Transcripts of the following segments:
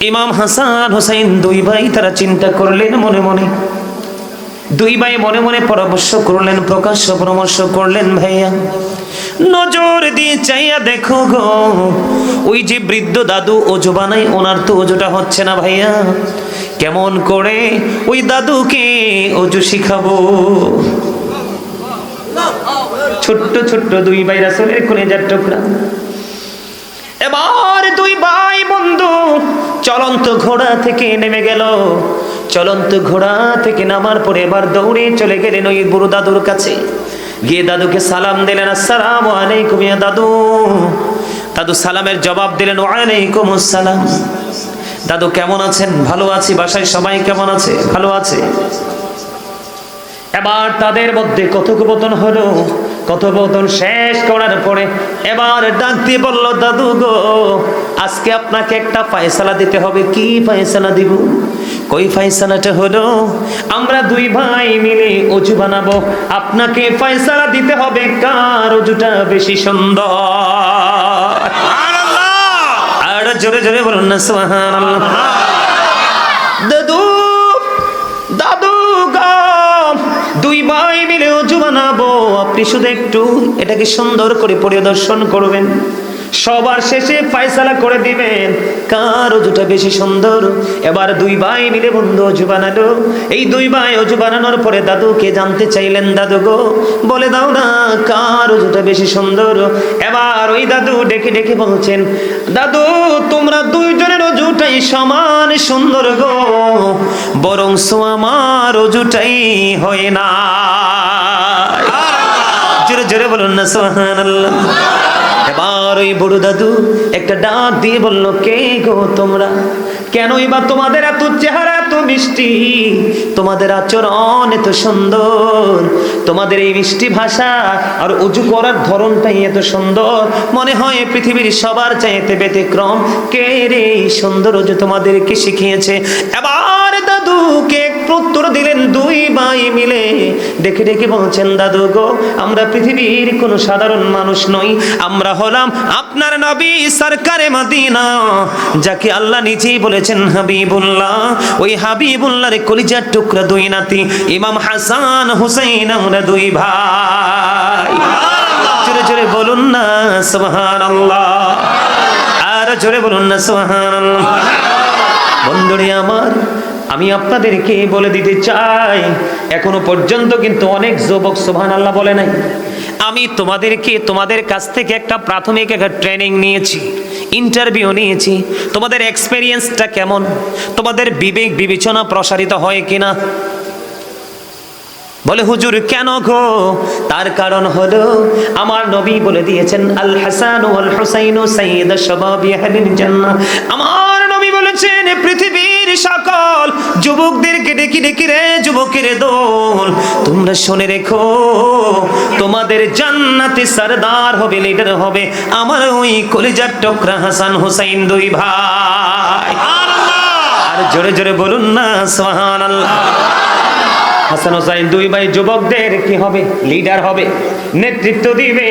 ইমাম হাসান হোসেন দুই ভাই তারা চিন্তা করলেন মনে মনে। দুই ভাই মনে মনে পরামর্শ করলেন, প্রকাশ্য পরামর্শ করলেন, ভাইয়া, নজর দিয়ে চাইয়া দেখো গো, ওই যে বৃদ্ধ দাদু ওজো বানাই ওনার তো ওজোটা হচ্ছে না ভাইয়া। কেমন করে ওই দাদুকে ওজো শিখাবো? ছোট্ট ছোট্ট দুই ভাই রাসলের যার টুকরা। এবার চলন্ত ঘোড়া থেকে নেমে গেল। চলন্ত ঘোড়া থেকে নামার পরে এবার দৌড়ে চলে গেলেন ওই বুড়ো দাদুর কাছে। গিয়ে দাদুকে সালাম দিলেন, আসসালাম আলাইকুম ইয়া দাদু। দাদু সালামের জবাব দিলেন, ওয়ালাইকুম আসসালাম। দাদু, কেমন আছেন? ভালো আছি, বাসায় সবাই কেমন আছে? ভালো আছে। এবার তাদের মধ্যে কথোপকথন হলো। কথোপকথন শেষ করার পরে এবার ডাক দিয়ে বলল দাদু গো আজকে আপনাকে একটা ফয়সালা দিতে হবে। কি ফয়সালা দিব? কই ফয়সালাটা হলো? আমরা দুই ভাই মিলে অজু বানাবো। আপনাকে ফয়সালা দিতে হবে কার অজুটা বেশি সুন্দর? আর জোরে জোরে বলুন না সুবহানাল্লাহ। শুধু একটু এটাকে সুন্দর করে পরিদর্শন করবেন। সবার শেষে ফায়সালা করে দিবেন। কার অজুটা বেশি সুন্দর? এবার দুই ভাই মিলে বন্ধু অজু বানালো। এই দুই ভাই অজু বানানোর পরে দাদুকে জানতে চাইলেন দাদু গো? বলে দাও না, কার অজুটা বেশি সুন্দর? এবার ওই দাদু ডেকে ডেকে বলছেন, দাদু, তোমরা দুইজনের অজুটাই সমান সুন্দর গো। বরং আমার অজুটাই হয় না। জোরে বলুন না সোহান এবার ওই বুড়ো দাদু একটা ডাক দিয়ে বলল, কে গো তোমরা? কেনই বা তোমাদের এত চেহারা, এত মিষ্টি? তোমাদের আচরণ এত সুন্দর। তোমাদের এই মিষ্টি ভাষা আর উজু করার ধরনটাই এত সুন্দর। মনে হয় পৃথিবীর সবার চাইতে ব্যতিক্রম। কে রে সুন্দর যে তোমাদেরকে শিখিয়েছে? এবার দাদুকে প্রত্যুর দিলেন দুই ভাই মিলে ডেকে ডেকে বলছেন, দাদু গো, আমরা পৃথিবীর কোনো সাধারণ মানুষ নই। আমরা হলাম আপনার নবী সরকারে মদিনা। যাকে আল্লাহ নিজেই বলেছেন, হাবিবুল্লাহ। ওই হাবিবুল্লাহর কলিজার টুকরা দুই নাতি, ইমাম হাসান, হুসাইন, আমরা দুই ভাই। জোরে জোরে বলুন না সোহান সুবহানাল্লাহ। আর জোরে বলুন না সোহান সুবহানাল্লাহ। বন্ধুরে আমার আমি আপনাদেরকে বলে দিতে চাই, এখনও পর্যন্ত কিন্তু অনেক যুবক সোহান আল্লাহ বলে নাই। আমি তোমাদেরকে, তোমাদের কাছ থেকে একটা প্রাথমিক একটা ট্রেনিং নিয়েছি ইন্টারভিউ নিয়েছি। তোমাদের এক্সপেরিয়েন্সটা কেমন? তোমাদের বিবেক বিবেচনা প্রসারিত হয় কিনা? বলে, হুজুর, কেন গো? তার কারণ হলো, আমার নবী বলে দিয়েছেন, আল হাসান ওয়াল হুসাইন সাইয়্যিদ শাবাবি আহলিল জান্নাহ। আমার বলেছেন পৃথিবীর সকল যুবকদেরকে ডেকে ডেকে রে যুবকের দোল। তোমরা শুনে রেখো তোমাদের জান্নাতে সরদার হবে লিডার হবে আমার ওই কলিজার টুকরা হাসান হুসাইন দুই ভাই। আর জোরে জোরে বলুন না সুবহানাল্লাহ। হাসান হোসাইন দুই ভাই যুবকদের কি হবে? লিডার হবে। নেতৃত্ব দিবে।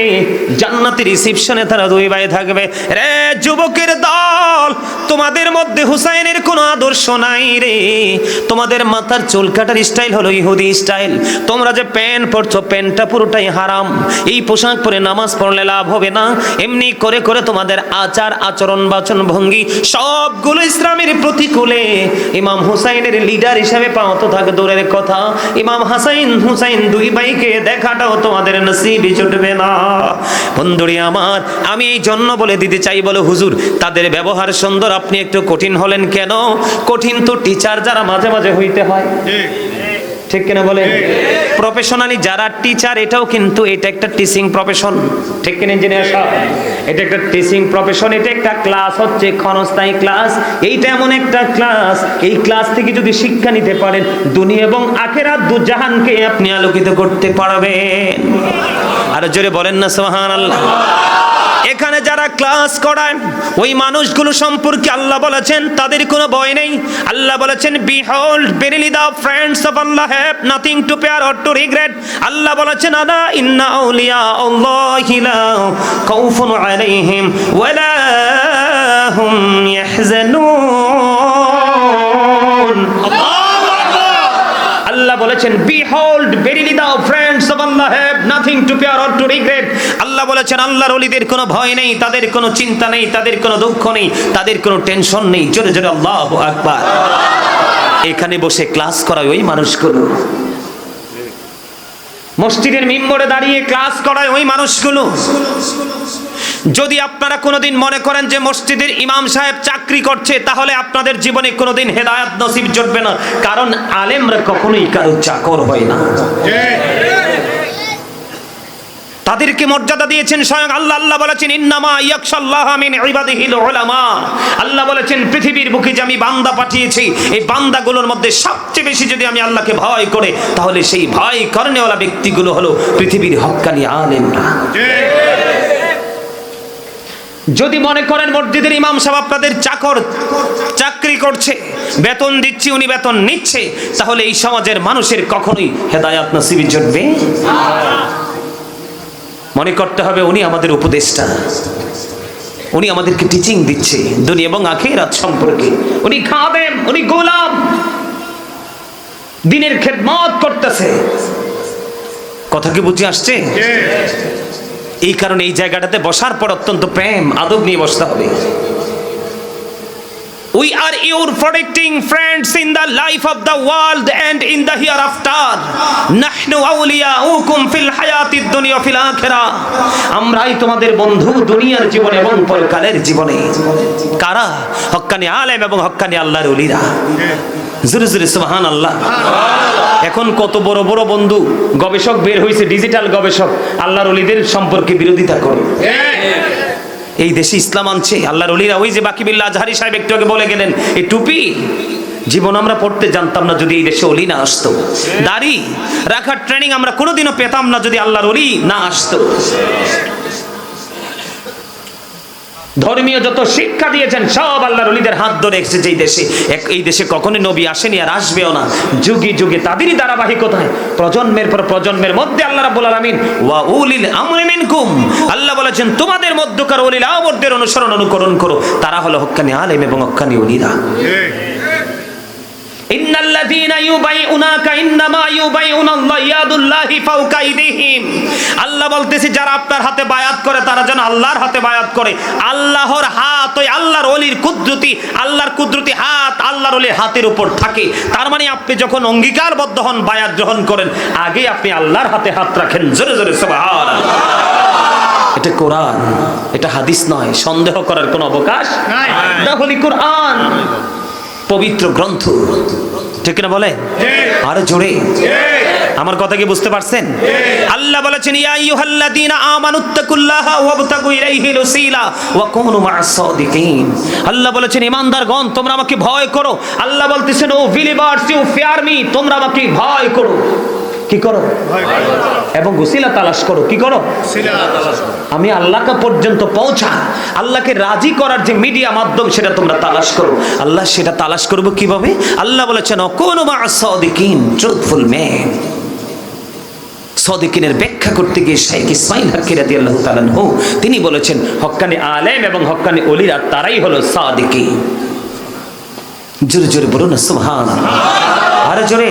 জান্নাতি রিসিপশনে তারা দুই ভাই থাকবে। রে যুবকের দল তোমাদের মধ্যে হুসাইনের কোনো আদর্শ নাই রে। তোমাদের মাথার চুল কাটার স্টাইল হলো ইহুদি স্টাইল তোমরা যে প্যান্ট পরছো, প্যান্টটা পুরোটাই হারাম। এই পোশাক পরে নামাজ পড়লে লাভ হবে না। এমনি করে করে তোমাদের আচার, আচরণ, বাচন, ভঙ্গি সবগুলো ইসলামের প্রতিকূলে। ইমাম হুসাইনের লিডার হিসাবে পাওয়া তো থাকে দূরের কথা। ইমাম হাসাইন হুসাইন দুই ভাইকে দেখাটাও তোমাদের নসিবই জুটবে না। বন্ধুরি আমার, আমি এই জন্য বলে দিতে চাই, বলো হুজুর, তাদের ব্যবহার সুন্দর, আপনি একটু কঠিন হলেন কেন? কঠিন তো টিচার যারা মাঝে মাঝে হইতে হয়। ঠিক কিনা বলেন প্রফেশনালি যারা টিচার এটাও কিন্তু এটা একটা টিচিং প্রফেশন ঠিক কিনা ইঞ্জিনিয়ার সাহেব? এটা একটা টিচিং প্রফেশন এটা একটা ক্লাস হচ্ছে ক্ষণস্থায়ী ক্লাস এইটা এমন একটা ক্লাস এই ক্লাস থেকে যদি শিক্ষা নিতে পারেন, দুনিয়া এবং আখেরাত দু জাহানকে আপনি আলোকিত করতে পারবেন। আর জোরে বলেন না, সুবহানাল্লাহ। এখানে যারা ক্লাস করায়, ওই মানুষগুলো সম্পর্কে আল্লাহ বলেছেন, তাদের কোনো ভয় নেই। আল্লাহ বলেছেন behold verily the friends of Allah have nothing to fear or to regret আল্লাহ বলেছেন আদা ইন্না আউলিয়া আল্লাহি লা কাউফুন আলাইহিম ওয়া লা হুম ইয়াহজানুন আল্লাহু আকবার আল্লাহ বলেছেন behold verily the friends of Allah have nothing to fear or to regret বলেছেন, আল্লাহর ওলিদের কোনো ভয় নেই, তাদের কোনো চিন্তা নেই, তাদের কোনো দুঃখ নেই, তাদের কোনো টেনশন নেই। জোরে জোরে, আল্লাহ আকবার। এখানে বসে ক্লাস করায় ওই মানুষগুলো। মসজিদের মিম্বরে দাঁড়িয়ে ক্লাস করায় ওই মানুষগুলো। যদি আপনারা কোনোদিন মনে করেন যে মসজিদের ইমাম সাহেব চাকরি করছে, তাহলে আপনাদের জীবনে কোনোদিন হেদায়াত নসিব জটবে না, কারণ আলেমরা কখনোই কারও চাকর হয় না। তাদেরকে মর্যাদা দিয়েছেন স্বয়ং আল্লাহ। আল্লাহ বলেছেন, ইন্নামা ইয়াকশাল্লাহ মিন ইবাদিহিল উলামা। আল্লাহ বলেছেন, পৃথিবীর বুকে যে আমি বান্দা পাঠিয়েছি, এই বান্দাগুলোর মধ্যে সবচেয়ে বেশি যদি আমি আল্লাহকে ভয় করে, তাহলে সেই ভয় করনেওয়ালা ব্যক্তিগুলো হলো পৃথিবীর হক্কানি আলেমরা। যদি মনে করেন মসজিদের ইমাম সাহেব আপনাদের চাকর, চাকরি করছে, বেতন দিচ্ছি, উনি বেতন নিচ্ছে, তাহলে এই সমাজের মানুষের কখনোই হেদায়াত নসিবি জটবে? মনে করতে হবে উনি আমাদের উপদেষ্টা। উনি আমাদেরকে টিচিং দিচ্ছে দুনিয়া এবং আখেরাত সম্পর্কে। উনি খাবেন উনি গোলাম। দিনের খেদমত করতেছে। কথা কি বুঝে আসছে? এই কারণে এই জায়গাটাতে বসার পর অত্যন্ত প্রেম আদব নিয়ে বসতে হবে। We are your protecting friends in the life of the world and in the hereafter. নাহনু আউলিয়াউকুম ফিল হায়াতিদ দুনিয়া ফিল আখিরাহ। আমরাই তোমাদের বন্ধু দুনিয়ার জীবনে এবং পরকালের জীবনে। কারা? হক্কানি আলেম এবং হক্কানি আল্লাহর ওলিরা। জোরে জোরে সুবহান আল্লাহ এখন কত বড় বড় বন্ধু, গবেষক বের হয়েছে ডিজিটাল গবেষক। আল্লাহর অলিদের সম্পর্কে বিরোধিতা করে। এই দেশে ইসলাম আনছে। আল্লাহর অলিরা ওই যে বাকি বিল্লা আজহারি সাহেব একটু আগে বলে গেলেন এই টুপি, জীবন আমরা পড়তে জানতাম না যদি এই দেশে অলি না আসতো। দাড়ি রাখার ট্রেনিং আমরা কোনোদিনও পেতাম না যদি আল্লাহর অলি না আসতো। ধর্মীয় যত শিক্ষা দিয়েছেন, সব আল্লাহর অলিদের হাত ধরে এসেছে এই দেশে। এই দেশে কখনো নবী আসেনি আর আসবেও না। যুগে যুগে তাদেরই ধারাবাহিকতায় প্রজন্মের পর প্রজন্মের মধ্যে আল্লাহ রাব্বুল আলামিন, ওয়া উলিল আমরি মিনকুম। আল্লাহ বলেছেন, তোমাদের মধ্যকার উলিল আমরদের অনুসরণ, অনুকরণ করো। তারা হলো হক্কানি আলেম এবং হক্কানি উলিরা ইন্নাল্লাযীনা আল্লাহ বলতেছে যারা আপনার হাতে বায়াত করে তারা যেন আল্লাহর হাতে বায়াত করে। আল্লাহর হাত ওই আল্লাহর ওলির কুদরতি আল্লাহর কুদরতি হাত আল্লাহর ওলির হাতের উপর থাকে। তার মানে আপনি যখন অঙ্গীকারবদ্ধ হন বায়াত গ্রহণ করেন আগে আপনি আল্লাহর হাতে হাত রাখেন। জোরে জোরে সুবহানাল্লাহ। এটা কোরআন এটা হাদিস নয়। সন্দেহ করার কোনো অবকাশ নাই। কোরআন। পবিত্র গ্রন্থ। ঠিক না বলে? আরও জোরে। আমার কথা কি বুঝতে পারছেন? আল্লাহ বলেছেন ইয়া আইয়ুহাল্লাযীনা আমানুত্তাকুল্লাহা ওয়াবতাগু ইলাইহিল ওসিলা ওয়া কুনু মা'আস সাদিকিন। আল্লাহ বলেছেন ইমানদারগণ তোমরা আমাকে ভয় করো। আল্লাহ বলতেছেন O believers you fear me তোমরা আমাকে ভয় করো। কি করো? এবং গুসিলা তালাশ করো, কি করো? আমি আল্লাহকে পর্যন্ত পৌঁছা, আল্লাহকে রাজি করার যে মিডিয়া মাধ্যম সেটা তোমরা তালাশ করো। আল্লাহ সেটা তালাশ করব কীভাবে? আল্লাহ বলেছেন কোন সদিকিন ট্রুথফুল ম্যান সদিকিনের ব্যাখ্যা করতে গিয়ে শেখ ইসমাইল হাকিরাতি আল্লাহ তালানহু তিনি বলেছেন, হক্কানি আলেম এবং হক্কানি অলিরা তারাই হলো সাদিকি জোরে জোরে বলুন না সুবহান আরে জোরে।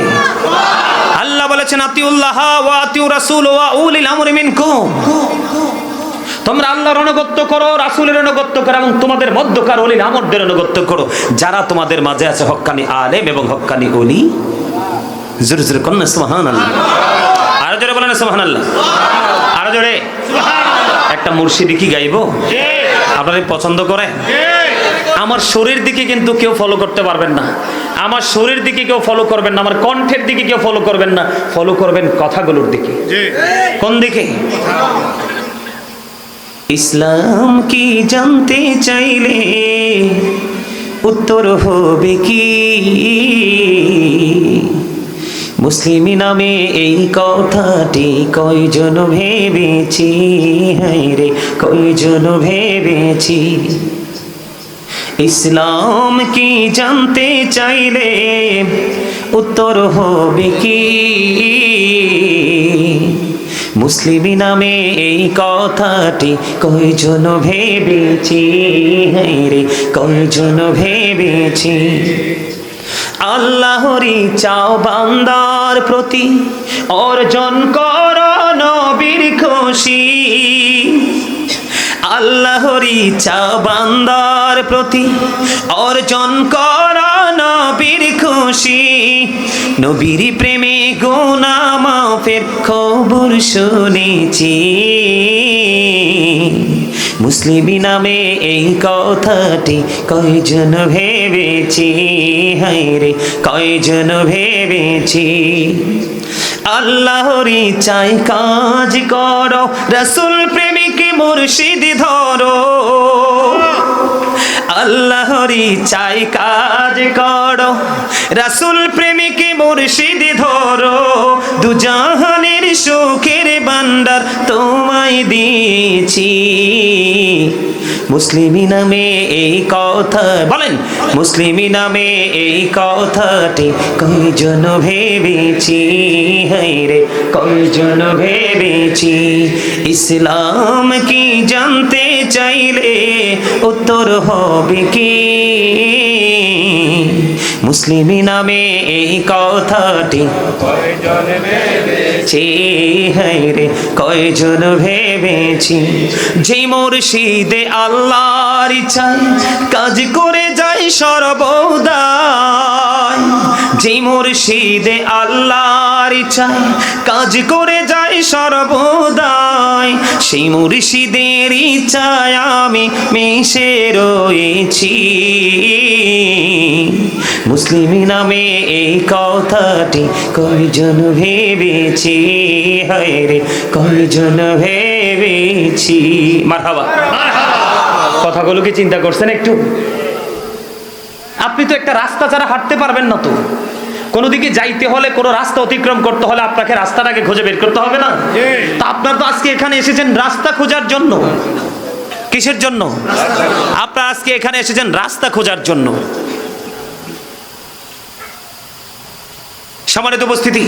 বলেছেন আতিউল্লাহ ওয়া আতিউ রাসূল ওয়া উলিল আমরি মিনকুম। তোমরা আল্লাহর অনুগত্য করো রাসূলের অনুগত্য করো এবং তোমাদের মধ্যকার অলির আমরদের অনুগত্য করো। যারা তোমাদের মাঝে আছে হক্কানি আলেম এবং হক্কানি অলি জোরে জোরে কন্যা সুবহানাল্লাহ। আরও জোরে বলেন সুবহানাল্লাহ। আরও জোরে। একটা মুর্শিদি কি গাইবো? আপনারা পছন্দ করে? আমার শরীর দিকে কিন্তু কেউ ফলো করতে পারবেন না। আমার শরীর দিকে কেউ ফলো করবেন না আমার কণ্ঠের দিকে কেউ ফলো করবেন না ফলো করবেন কথাগুলোর দিকে। কোন দিকে? ইসলাম কি জানতে চাইলে উত্তর হবে কি? মুসলিম নামে এই কথাটি কয়জন ভেবেছি? হায় রে কয়জন ভেবেছি? ইসলাম কি জানতে চাইলে উত্তর হবে কি? মুসলিম নামে এই কথাটি কয়জন ভেবেছি? রে, কয়জন ভেবেছি? আল্লাহরি চাও বান্দার প্রতি অর্জন কর, নবীর খুশি। আল্লাহরি চা বান্দার প্রতি অর্জন কর নবীর খুশি। নবীর প্রেমে গুনা মাফের খবর শুনেছি। মুসলিমি নামে এই কথাটি কয়জন ভেবেছি? হায় রে কয়জন ভেবেছি? আল্লাহরি চাই কাজ করো, রসুল প্রেমিক মুর্শিদ ধরো। আল্লাহরি চাই কাজ করো, রসুল প্রেমিক মুর্শিদ ধরো। দুজাহানের সুখের বান্দার তোমায় দিয়েছি। মুসলিমি নামে এই কথা, বলেন, মুসলিমি নামে এই কথাটি কয়জন ভেবেছি? রে, কয়জন ভেবেছি? ইসলাম কি জানতে চাইলে উত্তর হবে কি? মুসলিমি নামে এই কথাটি। ভেবেছি হায় রে, কয়জন ভেবেছি? যে মুর্শিদে আল্লাহর ইচ্ছা, কাজ করে যাই সর্বদা যে মুর্শিদে আল্লাহর ইচ্ছায় কাজ করে যায় সর্বদাই, সেই মুর্শিদের ইচ্ছায় আমি মিশে রয়েছি। মুসলিম নামে এই কথাটি কয়জন ভেবেছি? হায় রে, কয়জন ভেবেছি? মারহাবা। কথাগুলো কি চিন্তা করছেন একটু। আপনি তো একটা রাস্তা ছাড়া হাঁটতে পারবেন না তো। কোনো দিকে যাইতে হলে কোনো রাস্তা অতিক্রম করতে হলে আপনাকে রাস্তাটাকে খুঁজে বের করতে হবে না? তা আপনার তো আজকে এখানে এসেছেন রাস্তা খোঁজার জন্য। কিসের জন্য? আপনার আজকে এখানে এসেছেন রাস্তা খোঁজার জন্য। সম্মানিত উপস্থিতি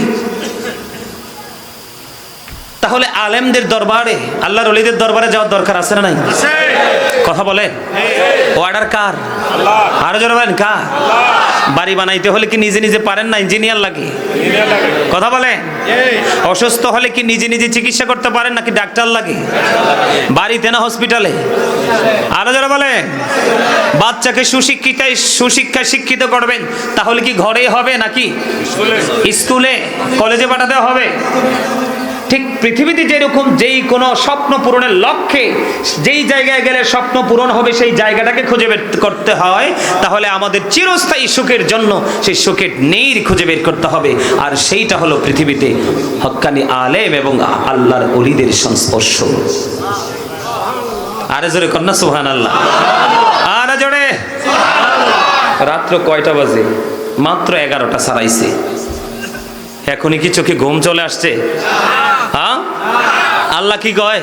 তাহলে আলেমদের দরবারে, আল্লাহর অলিদের দরবারে যাওয়ার দরকার আছে না নাই? কথা বলেন। অর্ডার কার? আরও জোরে বলেন, কার? বাড়ি বানাইতে হলে কি নিজে নিজে পারেন না ইঞ্জিনিয়ার লাগে? কথা বলে অসুস্থ হলে কি নিজে নিজে চিকিৎসা করতে পারেন নাকি ডাক্তার লাগে? বাড়িতে না হসপিটালে? আরও যারা বলে বাচ্চাকে সুশিক্ষিতায়, সুশিক্ষায় শিক্ষিত করবেন, তাহলে কি ঘরেই হবে নাকি? স্কুলে? কলেজে পাঠাতে হবে? ঠিক পৃথিবীতে যেরকম যেই কোনো স্বপ্ন পূরণের লক্ষ্যে যেই জায়গায় গেলে স্বপ্ন পূরণ হবে সেই জায়গাটাকে খুঁজে বের করতে হয়, তাহলে আমাদের চিরস্থায়ী সুখের জন্য সেই সুখের নেই খুঁজে বের করতে হবে। আর সেইটা হলো পৃথিবীতে হক্কানি আলেম এবং আল্লাহর অলিদের সংস্পর্শ। আরে জোরে কন্যা সুহান আল্লাহ আরে জোরে। রাত্র কয়টা বাজে? মাত্র এগারোটা সারাইছে এখনই কি চোখে ঘুম চলে আসছে? হ্যাঁ? আল্লাহ কি কয়?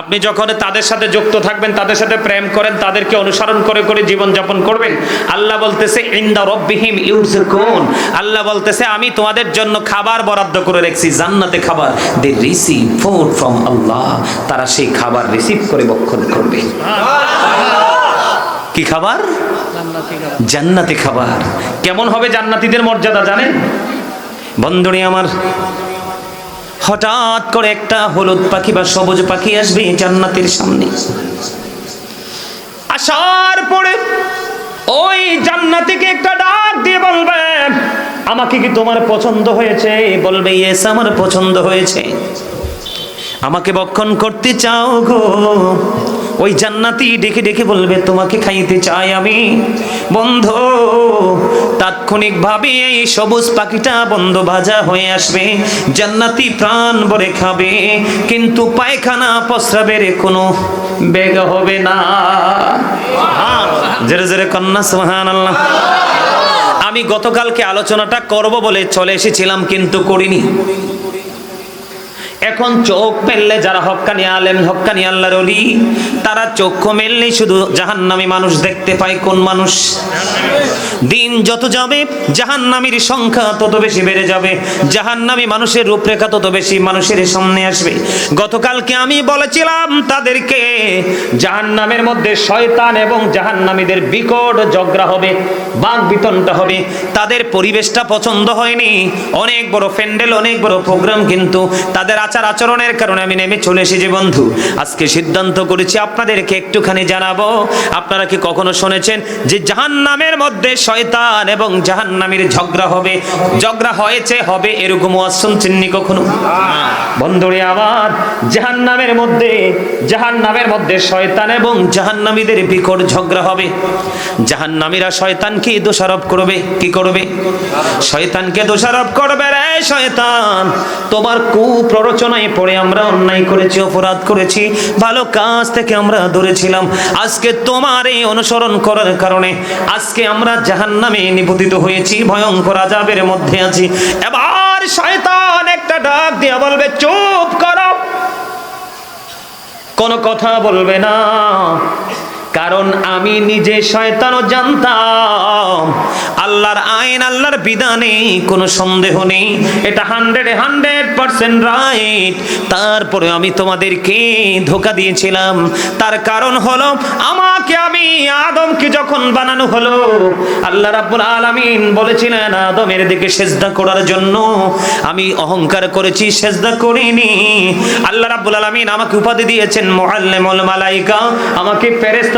আপনি যখন তাদের সাথে যুক্ত থাকবেন, তাদের সাথে প্রেম করেন, তাদেরকে অনুসরণ করে করে জীবন যাপন করবেন, আল্লাহ বলতেছে, ইন্দা রব্বিহিম ইউরজুকুন আল্লাহ বলতেছে, আমি তোমাদের জন্য খাবার বরাদ্দ করে রেখেছি, জান্নাতে খাবার। They receive food from Allah. তারা সেই খাবার রিসিভ করে বক্ষণ করবে। কি খাবার? জান্নাতি খাবার। কেমন হবে জান্নাতীদের মর্যাদা জানেন? বন্ধুরে আমার হঠাৎ করে একটা হলুদ পাখি বা সবুজ পাখি আসবে জান্নাতের সামনে। আসার পরে ওই জান্নাতিকে একটা ডাক দিয়ে বলবে, আমাকে কি তোমার পছন্দ হয়েছে? বলবে, ইয়েস, আমার পছন্দ হয়েছে। আমাকে বক্ষণ করতে চাও গো। ওই জান্নাতি ডেকে ডেকে বলবে, তোমাকে খাইতে চাই আমি। বন্ধ তাৎক্ষণিক ভাবে এই সবুজ পাখিটা বন্ধ ভাজা হয়ে আসবে। জান্নাতি প্রাণ ভরে খাবে, কিন্তু পায়খানা প্রস্রাবের কোনো বেগ হবে না। জেরে জেরে কন্যা সোহান আল্লাহ আমি গতকালকে আলোচনাটা করব বলে চলে এসেছিলাম, কিন্তু করিনি। এখন চোখ মেললে যারা হক্কানি আলেম, হক্কানি আল্লাহর অলি তারা চক্ষু মেললেই শুধু জাহান্নামী মানুষ দেখতে পায় কোন মানুষ? দিন যত যাবে, জাহান্নামীর সংখ্যা তত বেশি বেড়ে যাবে। জাহান্নামী মানুষের রূপরেখা তত বেশি মানুষের সামনে আসবে। গতকালকে আমি বলেছিলাম তাদেরকে, জাহান্নামের মধ্যে শয়তান এবং জাহান্নামীদের বিকট ঝগড়া হবে, বাঘ বিতনটা হবে। তাদের পরিবেশটা পছন্দ হয়নি। অনেক বড় প্যান্ডেল, অনেক বড় প্রোগ্রাম কিন্তু তাদের আচার আচরণের কারণে আমি নেমে চলে এসেছি, বন্ধু। আজকে সিদ্ধান্ত করেছি আপনাদেরকে একটুখানি জানাব। আপনারা কি কখনো শুনেছেন যে জাহান্নামের মধ্যে শয়তান এবং জাহান্নামীর ঝগড়া হবে? ঝগড়া হয়েছে, হবে এরকম শুনছেননি কখনো? বন্ধুরে আমার, জাহান্নামের মধ্যে জাহান্নামের মধ্যে শয়তান এবং জাহান্নামীদের বিকট ঝগড়া হবে। জাহান্নামীরা শয়তানকে দোষারোপ করবে, কি করবে? শয়তানকে দোষারোপ করবে রে শয়তান। তোমার কুপ্ররোচনায় পড়ে আমরা অন্যায় করেছি, অপরাধ করেছি, ভালো কাজ থেকে আমরা দূরেছিলাম আজকে তোমার এই অনুসরণ করার কারণে আজকে আমরা জাহান্নামে নিপতিত হয়েছি, ভয়ঙ্কর আজাবের মধ্যে আছি। এবার শয়তান একটা ডাক দিয়ে বলবে, চুপ করো। কোনো কথা বলবে না। কারণ আমি নিজে শয়তানও জানতাম। আল্লাহর আইন, আল্লাহর বিধানে কোনো সন্দেহ নেই। এটা হান্ড্রেড হান্ড্রেড পার্সেন্ট রাইট তারপরে আমি তোমাদেরকে ধোকা দিয়েছিলাম। তার কারণ হলো, আমাকে আমি, আদমকে যখন বানানো হলো, আল্লাহ রাব্বুল আলামিন বলেছিলেন, আদমের দিকে সেজদা করার জন্য। আমি অহংকার করেছি, সেজদা করিনি। আল্লাহ রাব্বুল আলামিন আমাকে উপাধি দিয়েছেন, মুআল্লিমুল মালাইকা। আমাকে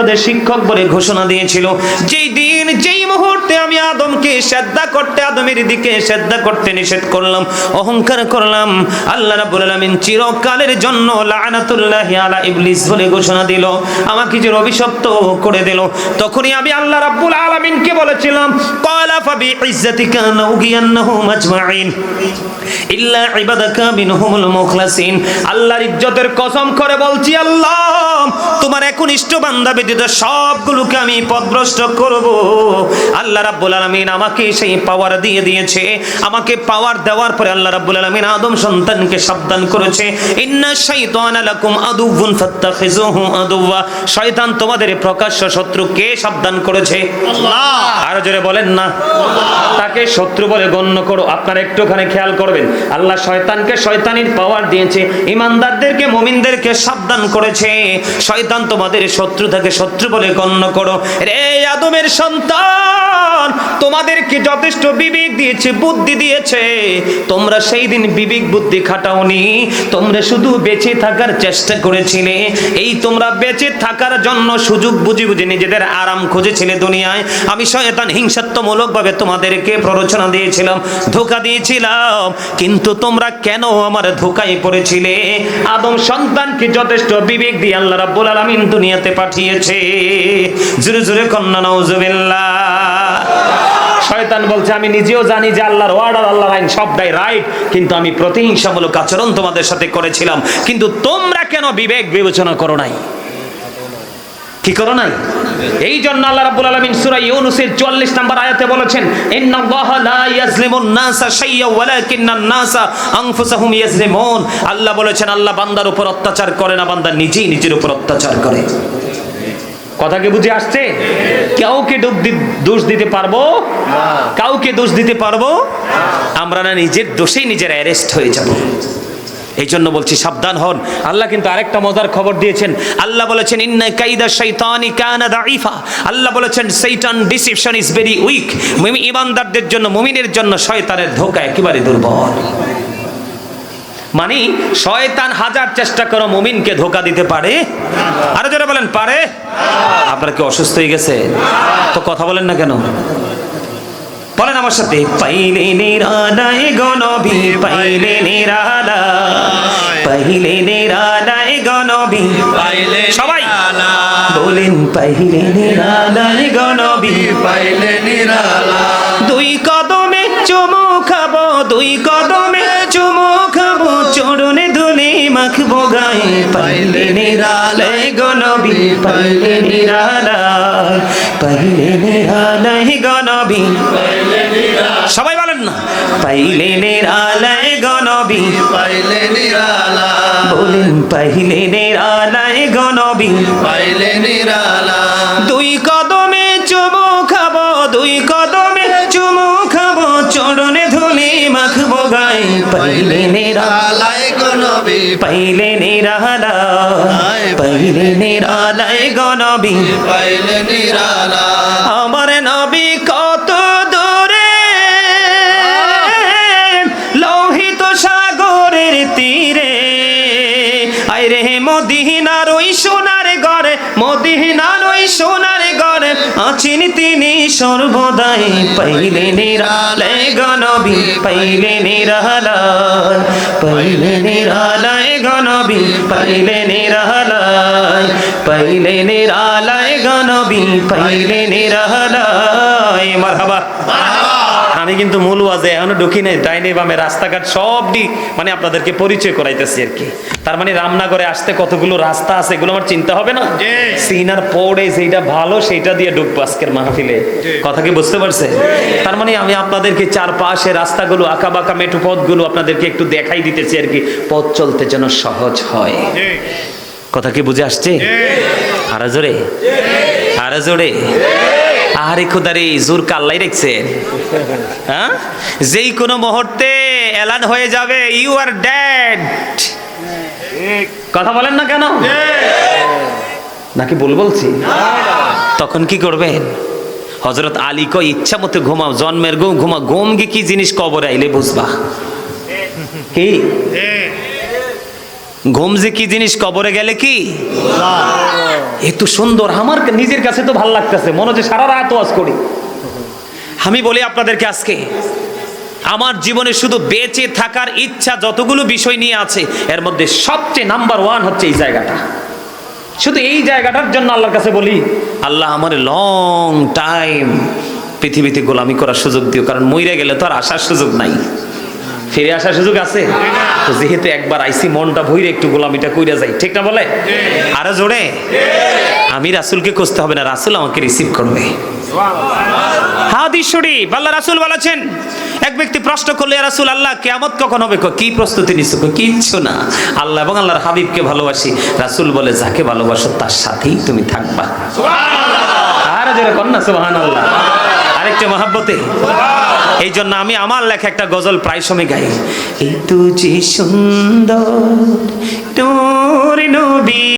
ফেরেশতাদের শিক্ষক বলে ঘোষণা দিয়েছিল, যেই দিন, যেই মুহূর্তে আমি আদমকে সেজদা করতে, আদমের দিকে সেজদা করতে নিষেধ করলাম, অহংকার করলাম, আল্লাহ রাব্বুল আলামিন চিরকালের জন্য লানাতুল্লাহি আলা ইবলিস বলে ঘোষণা দিল, আমাকে যে অভিশপ্ত করে দিল। তখনই আমি আল্লাহ রাব্বুল আলামিনকে বলেছিলাম, ক্বালা ফাবি ইজ্জাতিকা নাউগিয়ান্নাহুম আজমাইন ইল্লা ইবাদাকা মিনহুমুল মুখলাসিন। আল্লাহর ইজ্জতের কসম করে বলছি, আল্লাহ, তোমার একনিষ্ঠ বান্দা ব্যতীত সবগুলোকে আমি পথভ্রষ্ট করব। আল্লাহ রাব্বুল আলামিন আমাকে সেই পাওয়ার দিয়ে দিয়েছে। আমাকে পাওয়ার দেওয়ার পরে আল্লাহ রাব্বুল আলামিন আদম সন্তানকে সাবধান করেছে। ইন্না শাইতানা লাকুম আদুউন ফাত্তাখিজুহু আদুওয়া। শয়তান তোমাদের প্রকাশ্য শত্রু কে সাবধান করেছে। আল্লাহ। আর জোরে বলেন না। তাকে শত্রু বলে গণ্য করো। আপনারা একটুখানি খেয়াল করবেন। আল্লাহ শয়তানকে শয়তানির পাওয়ার দিয়েছে। ইমানদারদেরকে মুমিনদেরকে সাবধান করেছে। শয়তান তোমাদের শত্রু থাকে শত্রু বলে গণ্য করো। রে আদমের সন্তান তোমাদেরকে যথেষ্ট বিবেক দিয়েছে, বুদ্ধি দিয়েছে। তোমরা সেই দিন বিবেক বুদ্ধি খাটাওনি। তোমরা শুধু বেঁচে থাকার চেষ্টা করেছিলে। এই তোমরা বেঁচে থাকার জন্য সুযোগ বুঝি বুঝি নিজেদের আরাম খুঁজেছিলে দুনিয়ায়। আমি শয়তান হিংসাত্মমূলক ভাবে তোমাদেরকে প্ররোচনা দিয়েছিলাম, ধোকা দিয়েছিলাম। কিন্তু তোমরা কেন আমার ধোকায় পড়েছিলে? আদম সন্তানকে যথেষ্ট বিবেক দিয়ে আল্লাহ রাব্বুল আলামিন দুনিয়াতে পাঠিয়েছে। জোরে জোরে কন্যা, নাউজুবিল্লাহ। শয়তান বলছে, আমি নিজেও জানি যে আল্লাহর ওয়ার্ডার আল্লাহর আইন সবটাই রাইট কিন্তু আমি প্রতিহিংসামূলক আচরণ তোমাদের সাথে করেছিলাম। কিন্তু তোমরা কেন বিবেক বিবেচনা করো নাই? কি করো নাই? এই জন্য আল্লাহ রাব্বুল আলামিন সূরা ইউনূসের 44 নম্বর আয়াতে বলেছেন লা ইয়াজলিমুন নাসা ওয়ালাকিন্নান নাসা আনফুসাহুম ইয়াজলিমুন। আল্লাহ বলেছেন, আল্লাহ বান্দার উপর অত্যাচার করে না, বান্দা নিজেই নিজের উপর অত্যাচার করে। কথা কি বুঝে আসছে? কাউকে দোষ দিতে পারব? কাউকে দোষ দিতে পারব? আমরা না নিজের দোষেই নিজের অ্যারেস্ট হয়ে যাব। এই জন্য বলছি সাবধান হন। আল্লাহ কিন্তু আরেকটা মজার খবর দিয়েছেন। আল্লাহ বলেছেন ইন্না কাইদা শাইতানি কানা দাইফা আল্লাহ বলেছেন শৈতান ডিসিপশন ইজ ভেরি উইক মুমিন ইমানদারদের জন্য মুমিনের জন্য শয়তানের ধোকা একেবারে দুর্বল। মানে শয়তান হাজার চেষ্টা করো মুমিনকে ধোকা দিতে পারে। আরও যারা বলেন পারে? আপনার কি অসুস্থ হয়ে গেছে? তো কথা বলেন না কেন? বলেন আমার সাথে পাইলে নিরালায় গনবি পাইলে নিরালায় পাইলে নিরালায় গনবি পাইলে সবাই বলেন পাইলে নিরালায় গনবি পাইলে নিরালা দুই কদমে চুমু খাব দুই কদমে পাইলে নিরালায় গনবি পাইলে নিরালায় পাইলে নিরালায় গনবি সবাই বলেন না পাইলে নিরালায় গনবী পাইলে নিরালা বলেন পাইলে নিরালায় গনবী পাইলে নিরালা। দুই কদমে চুমু খাব দুই কদমে চুমু খাব চরণে ধুলি মাখবো গায়ে। পাইলে নিরা পাইলে নিরালা পাইলে নিরালায় গণবি পাইলে নিরালা। আমার সর্বদাই পাইলে নিরালয় গনবী পাইলে নিরালায় পাইলে নিরালয় গনবী পাইলে নিরালায় পাইলে নিরালয় গনবী পাইলে নিরালায় মারহাবা। আমি কিন্তু মূল ওয়াজে এখনও ঢুকি নাই ডাইনে বামে রাস্তাঘাট সবটি মানে আপনাদেরকে পরিচয় করাইতেছি আর কি। তার মানে রামনগরে আসতে কতগুলো রাস্তা আছে এগুলো আমার চিন্তা হবে না? সিনার পড়ে যেটা ভালো সেটা দিয়ে ঢুকবো আজকের মাহফিলে। কথা কি বুঝতে পারছে? তার মানে আমি আপনাদেরকে চারপাশে রাস্তাগুলো আঁকা বাঁকা মেঠু পথগুলো আপনাদেরকে একটু দেখাই দিতেছি আর কি পথ চলতে যেন সহজ হয়। কথা কি বুঝে আসছে? আরে জোরে। আরে জোরে। আরে খোদারে, জোর কাল্লাই রেখছে? হ্যাঁ? যেই কোনো মুহূর্তে এলান হয়ে যাবে ইউ আর ড্যাড কথা বলেন না কেন? নাকি ভুল বলছি? তখন কি করবেন হজরত আলী কয় ইচ্ছা মতো ঘুমাও, জন্মের ঘুম ঘুমা ঘুম কি জিনিস কবরে আইলে বুঝবা? কি? ঘুম যে কি জিনিস কবরে গেলে কি? এত সুন্দর আমার নিজের কাছে তো ভালো লাগতেছে মনে হচ্ছে সারা রাত ওয়াজ করি। আমি বলি আপনাদেরকে আজকে আমার জীবনে শুধু বেঁচে থাকার ইচ্ছা যতগুলো বিষয় নিয়ে আছে এর মধ্যে সবচেয়ে নাম্বার ওয়ান হচ্ছে এই জায়গাটা। শুধু এই জায়গাটার জন্য আল্লাহর কাছে বলি আল্লাহ আমার লং টাইম পৃথিবীতে গোলামি করার সুযোগ দিও কারণ মইরে গেলে তো আর আসার সুযোগ নাই। ফিরে আসার সুযোগ আছে? তো যেহেতু একবার আইসি মনটা ভইরে একটু গোলামিটা কইরা যাই ঠিক না বলে? আরও জোরে? আমি রাসুলকে খুঁজতে হবে না রাসুল আমাকে রিসিভ করবে। হাদিস শরীফ আল্লাহ রাসুল বলেছেন এক ব্যক্তি প্রশ্ন করলে "ইয়া রাসূল আল্লাহ কিয়ামত কখন হবে? কি প্রস্তুতি কয়, কিচ্ছু না। আল্লাহ এবং আল্লাহর হাবিবকে ভালোবাসি। রাসূল বলে যাকে ভালোবাসো তার সাথেই তুমি থাকবা। আর জোরে কন্যা সুবহানাল্লাহ। আরেকটা মহাব্বতে। এই জন্য আমি আমার লেখা একটা গজল প্রায় সময় গাই। এই যে সুন্দর, তোর নবী